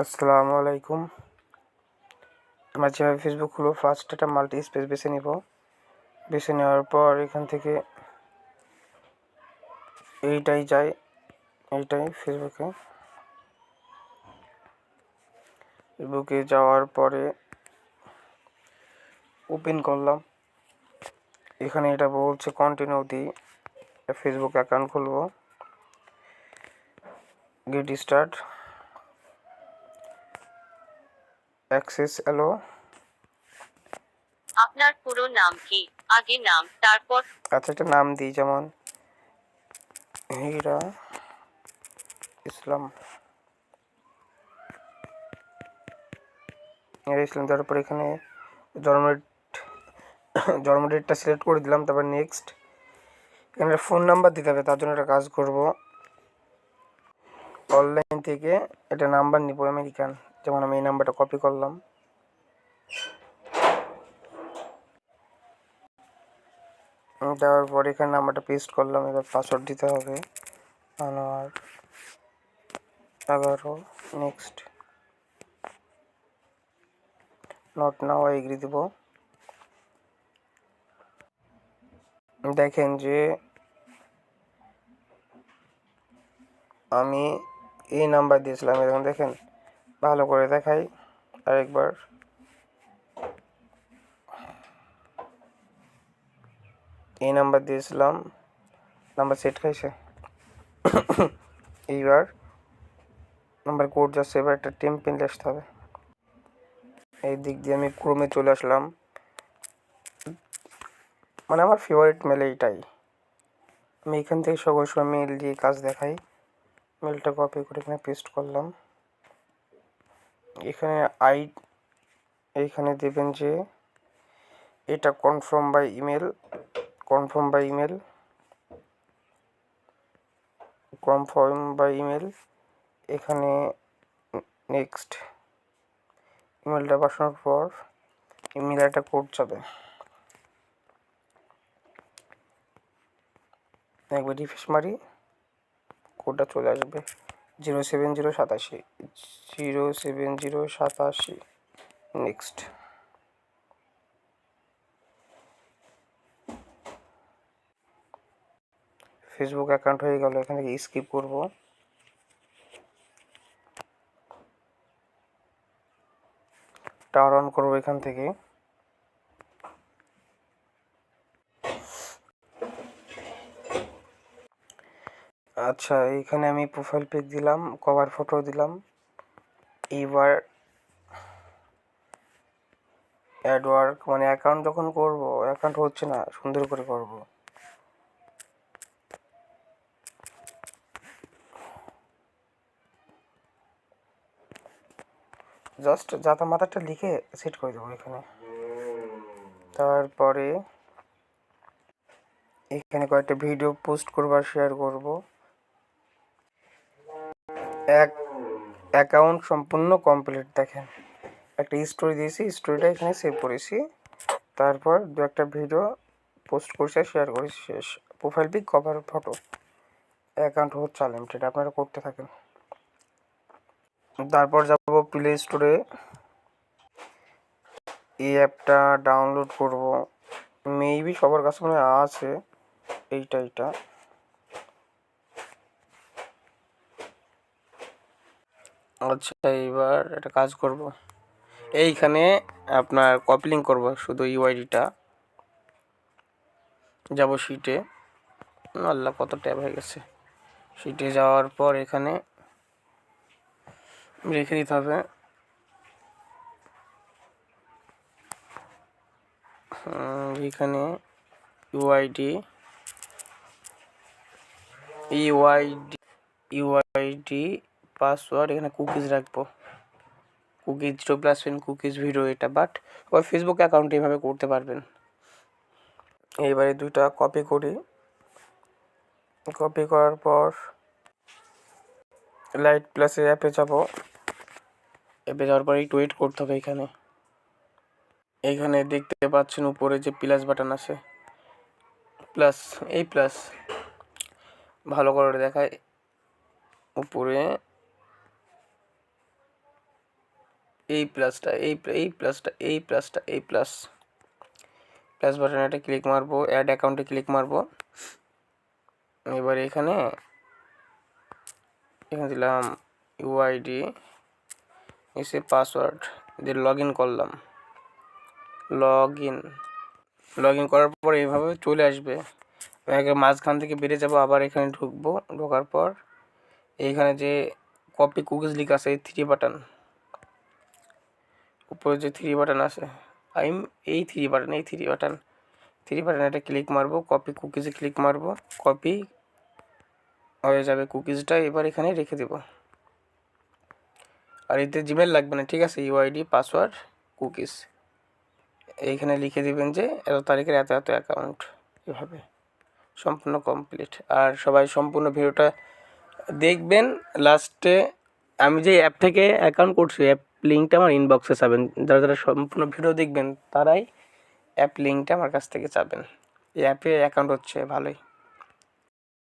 আসসালামু আলাইকুম। আমরা যেভাবে ফেসবুক খুলবো ফার্স্ট একটা মাল্টি স্পেস বেছে নিব। বেছে নেওয়ার পর এখান থেকে এইটাই যায়, এইটাই ফেসবুকে ফেসবুকে যাওয়ার পরে ওপেন করলাম। এখানে এটা বলছে কন্টিনিউ দিই ফেসবুক অ্যাকাউন্ট খুলবো। গেট স্টার্ট অ্যাক্সেস এলো আপনার পুরো নাম কি? আগে নাম তারপর আচ্ছা একটা নাম দিই যেমন হীরা ইসলাম। হীরা ইসলাম দেওয়ার পর এখানে জন্ম জন্ম ডেটটা সিলেক্ট করে দিলাম তারপর নেক্সট এখানে ফোন নাম্বার দিতে হবে তার জন্য একটা কাজ করব। অনলাইন থেকে একটা নাম্বার নিব আমেরিকান যেমন আমি এই নাম্বারটা কপি করলাম। দেওয়ার পর এখানে নাম্বারটা পেস্ট করলাম, এবার পাসওয়ার্ড দিতে হবে। আনোয়ার এগারো নেক্সট নট নাও এগ্রি দিব। দেখেন যে আমি এই নাম্বার দিয়েছিলাম এখন দেখেন ভালো করে দেখাই আরেকবার। এই নাম্বার দিয়েছিলাম। নাম্বার সেট খাইছে? এইবার নাম্বার কোড যাচ্ছে, এবার একটা টেম পিন আসতে হবে। এই দিক দিয়ে আমি ক্রোমে চলে আসলাম। মানে আমার ফেভারিট মেল এইটাই। আমি এখান থেকে সকল সময় মেল দিয়ে কাজ দেখাই। মেলটা কপি করে এখানে পেস্ট করলাম। এখানে আই এইখানে দেবেন যে এটা confirm by email confirm by email confirm by email এখানে নেক্সট ইমেলটা বসানোর পর ইমেল একটা কোড যাবে। একবার রিফ্রেশ মারি কোডটা চলে আসবে। জিরো সেভেন জিরো সাতাশি, জিরো সেভেন জিরো সাতাশি। নেক্সট ফেসবুক অ্যাকাউন্ট হয়ে গেল, এখান থেকে স্কিপ করব। টাওয়ার অন করব এখান থেকে। আচ্ছা এইখানে আমি প্রোফাইল পিক দিলাম কভার ফটো দিলাম। এবার অ্যাডওয়ার্ক মানে অ্যাকাউন্ট যখন করব অ্যাকাউন্ট হচ্ছে না, সুন্দর করে করব। জাস্ট জাতা মাথাটা লিখে সেট করে দেবো এখানে। তারপরে এখানে কয়েকটা ভিডিও পোস্ট করব আর শেয়ার করব। এক অ্যাকাউন্ট সম্পূর্ণ কমপ্লিট দেখেন। একটা স্টোরি দিয়েছি স্টোরিটা এখানে সেভ করেছি। তারপর দু একটা ভিডিও পোস্ট করছি আর শেয়ার করেছি, শেষ। Profile pic cover photo account হচ্ছে আনলিমিটেড আপনারা করতে থাকেন। তারপর যাব প্লে স্টোরে এই অ্যাপটা ডাউনলোড করব। মেবি সবার কাছে মনে আছে, এইটা এইটা। আচ্ছা এইবার একটা কাজ করব। এইখানে আপনার কপলিং করব শুধু ইউআইডিটা যাব শিটে আল্লাহ, কত ট্যাব হয়ে গেছে। শিটে যাওয়ার পর এখানে রেখে দিতে হবে। এখানে ইউআইডি ইউআইডি ইউআইডি পাসওয়ার্ড এখানে কুকিজ রাখব। Cookies zero plus pen cookies video এটা বাট ওই ফেসবুক অ্যাকাউন্টে এইভাবে করতে পারবেন। এইবারে দুইটা কপি করি। কপি করার পর লাইট প্লাসের অ্যাপে যাব। অ্যাপে যাওয়ার পর একটু ওয়েট করতে হবে এখানে। এইখানে দেখতে পাচ্ছেন উপরে যে প্লাস বাটন আছে। প্লাস এই প্লাস ভালো করে দেখায়। উপরে এই প্লাসটা, এই এই প্লাসটা এই প্লাসটা, এই প্লাস। প্লাস বাটনে একটা ক্লিক মারবো অ্যাড অ্যাকাউন্টে ক্লিক মারবো। এবার এখানে এখানে দিলাম ইউআইডি এসে পাসওয়ার্ড দিয়ে লগ ইন করলাম। লগ ইন লগ ইন করার পর এইভাবে চলে আসবে। আগে মাঝখান থেকে বেরিয়ে যাব, আবার এখানে ঢুকবো, ঢোকার পর। এইখানে যে কপি কুকিজ লিখা আছে, এই থ্রি বাটন উপরে যে থ্রি বাটন আছে আই এই থ্রি বাটন এই থ্রি বাটন থ্রি বাটন এটা ক্লিক মারবো কপি কুকিজে ক্লিক মারবো কপি হয়ে যাবে কুকিজটা এবার এখানে রেখে দেব। আর এতে জিমেল লাগবে না, ঠিক আছে? ইউআইডি পাসওয়ার্ড কুকিজ এইখানে লিখে দিবেন যে, এত তারিখের এত এত অ্যাকাউন্ট এভাবে। সম্পূর্ণ কমপ্লিট আর সবাই সম্পূর্ণ ভিডিওটা দেখবেন লাস্টে আমি যে অ্যাপ থেকে অ্যাকাউন্ট করছি অ্যাপ লিঙ্কটা আমার ইনবক্সে চাবেন যারা যারা সম্পূর্ণ ভিডিও দেখবেন, তারাই অ্যাপ লিঙ্কটা আমার কাছ থেকে চাবেন। এই অ্যাপে অ্যাকাউন্ট হচ্ছে ভালোই।